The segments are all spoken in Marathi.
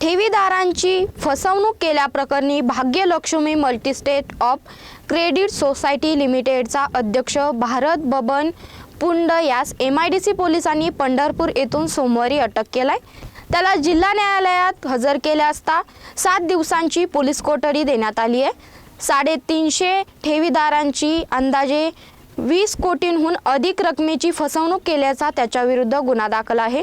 ठेवीदारांची फसवणूक केल्याप्रकरणी Bhagyalakshmi multistate of credit society लिमिटेडचा अध्यक्ष भारत बबन पुंड यास एम आय डी सी पोलिसांनी पंढरपूर येथून सोमवारी अटक केलाय. त्याला जिल्हा न्यायालयात हजर केले असता सात दिवसांची पोलीस कोठडी देण्यात आली आहे. साडेतीनशे ठेवीदारांची अंदाजे वीस कोटींहून अधिक रकमेची फसवणूक केल्याचा त्याच्याविरुद्ध गुन्हा दाखल आहे.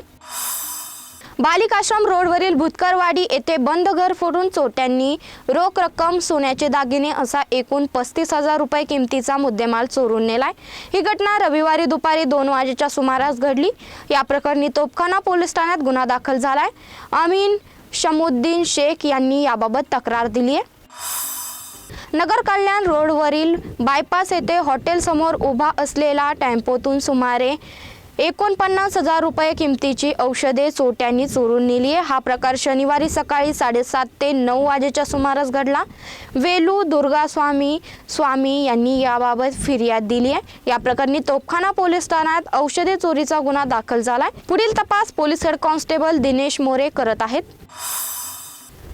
बालिकाश्रम रोडवरील भुतकरवाडी येथे बंद घर फोडून चोरट्यांनी रोख रक्कम सोन्याचे दागिने असा एकूण पस्तीस हजार रुपये किमतीचा मुद्देमाल चोरून नेलाय. ही घटना रविवारी दुपारी दोन वाजेच्या सुमारास घडली. या प्रकरणी तोपखाना पोलीस ठाण्यात गुन्हा दाखल झालाय. अमीन शमुद्दीन शेख यांनी याबाबत तक्रार दिली आहे नगर कल्याण रोडवरील बायपास येथे हॉटेलसमोर उभा असलेला टेम्पोतून सुमारे एकोणपन्नास हजार रुपये किमतीची औषधे चोट्यांनी चोरून नेली आहे. हा प्रकार शनिवारी सकाळी साडेसात ते नऊ वाजेच्या सुमारास घडला. वेलू दुर्गास्वामी स्वामी यांनी याबाबत फिर्याद दिली आहे. या प्रकरणी तोपखाना पोलीस ठाण्यात औषधे चोरीचा गुन्हा दाखल झालाय. पुढील तपास police head constable Dinesh More करत आहेत.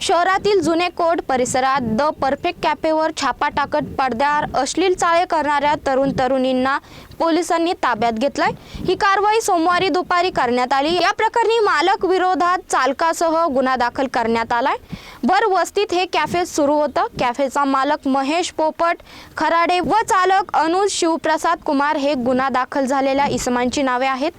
शहरातील जुने कोट परिसरात द परफेक्ट कॅफेवर छापा टाकत पडद्यावर अश्लील चाळे करणाऱ्या तरुण तरुणींना पोलिसांनी ताब्यात घेतलाय. ही कारवाई सोमवारी दुपारी करण्यात आली. या प्रकरणी मालक विरोधात चालकासह गुन्हा दाखल करण्यात आलाय. भर वस्तीत हे कॅफे सुरू होतं. कॅफेचा मालक महेश पोपट खराडे व चालक अनुज शिवप्रसाद कुमार हे गुन्हा दाखल झालेल्या इसमांची नावे आहेत.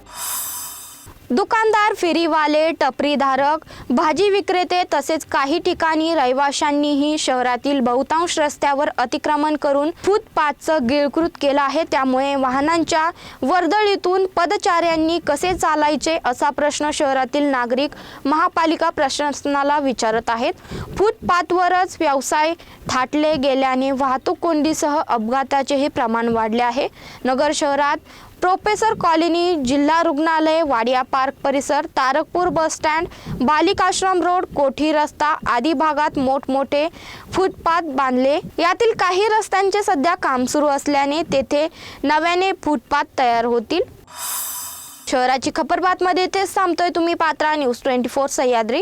दुकानदार फेरीवाले टपरीधारक भाजी विक्रेते तसेच काही ठिकाणी रहिवाशांनीही शहरातील बहुतांश रस्त्यावर अतिक्रमण करून फुटपाथचं गिळकृत केलं आहे. त्यामुळे वाहनांच्या वर्दळीतून पदचाऱ्यांनी कसे चालायचे असा प्रश्न शहरातील नागरिक महापालिका प्रशासनाला विचारत आहेत. फुटपाथवरच व्यवसाय थाटले गेल्याने वाहतूक कोंडीसह अपघाताचेही प्रमाण वाढले आहे. नगर शहरात प्रोफेसर कॉलनी जिल्हा रुग्णालय वाडिया पार्क परिसर तारकपूर बस स्टँड बालिकाश्रम रोड कोठी रस्ता आदी भागात मोठमोठे फुटपाथ बांधले. यातील काही रस्त्यांचे सध्या काम सुरू असल्याने तेथे नव्याने फुटपाथ तयार होतील. शहराची खबरबातमध्ये तेच थांबतोय. तुम्ही पात्रा न्यूज ट्वेंटी फोर सह्याद्री.